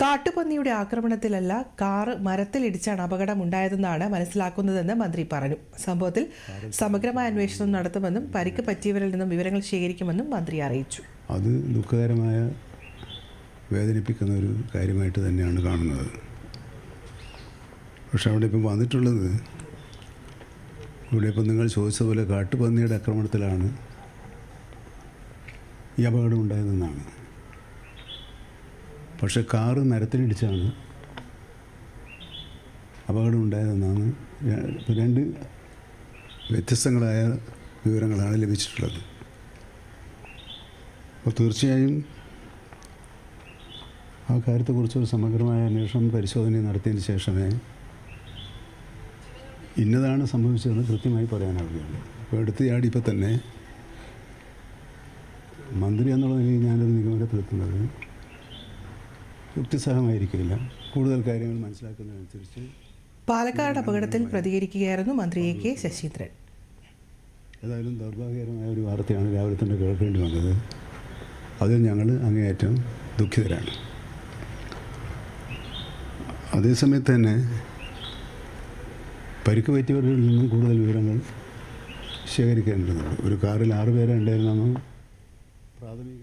കാട്ടുപന്നിയുടെ ആക്രമണത്തിലല്ല car മരത്തിലിടിച്ചാണ് അപകടമുണ്ടായതെന്നാണ് മനസ്സിലാക്കുന്നതെന്ന് മന്ത്രി പറഞ്ഞു. സംഭവത്തിൽ സമഗ്രമായ അന്വേഷണം നടത്തുമെന്നും പരിക്ക് പറ്റിയവരിൽ നിന്നും വിവരങ്ങൾ ശേഖരിക്കുമെന്നും മന്ത്രി അറിയിച്ചു. അത് ദുഃഖകരമായ വേദനിപ്പിക്കുന്ന ഒരു കാര്യമായിട്ട് തന്നെയാണ് കാണുന്നത്. പക്ഷെ അവിടെ ഇപ്പം വന്നിട്ടുള്ളത് ഇവിടെ ഇപ്പം നിങ്ങൾ ചോദിച്ച പോലെ കാട്ടുപന്നിയുടെ ആക്രമണത്തിലാണ് ഈ അപകടം ഉണ്ടായതെന്നാണ് പക്ഷെ കാറ് മരത്തിലിടിച്ചാണ് അപകടം ഉണ്ടായതെന്നാണ് രണ്ട് വ്യത്യസ്തങ്ങളായ വിവരങ്ങളാണ് ലഭിച്ചിട്ടുള്ളത്. അപ്പോൾ തീർച്ചയായും ആ കാര്യത്തെക്കുറിച്ച് ഒരു സമഗ്രമായ അന്വേഷണം പരിശോധന നടത്തിയതിന് ശേഷമേ ഇന്നതാണ് സംഭവിച്ചതെന്ന് കൃത്യമായി പറയാനാവുകയുള്ളൂ. അപ്പോൾ എടുത്ത് ചാടിയപ്പോൾ തന്നെ മന്ത്രി എന്നുള്ള നിലയിൽ ഞാനൊരു നിഗമനത്തിലെത്തുന്നത് യുക്തിസഹമായിരിക്കില്ല കൂടുതൽ കാര്യങ്ങൾ മനസ്സിലാക്കുന്നതനുസരിച്ച് പാലക്കാട് അപകടത്തിൽ പ്രതികരിക്കുകയായിരുന്നു മന്ത്രി എ കെ ശശീന്ദ്രൻ. ഏതായാലും ദൗർഭാഗ്യകരമായ ഒരു വാർത്തയാണ് രാവിലെ തന്നെ കേൾക്കേണ്ടി വന്നത്. അതിൽ ഞങ്ങൾ അങ്ങേയറ്റം ദുഃഖിതരാണ്. അതേസമയത്ത് തന്നെ പരിക്ക് പറ്റിയവരിൽ നിന്നും കൂടുതൽ വിവരങ്ങൾ ശേഖരിക്കേണ്ടതുണ്ട്. ഒരു കാറിൽ ആറ് പേരെ ഉണ്ടായിരുന്നെന്നും പ്രാഥമിക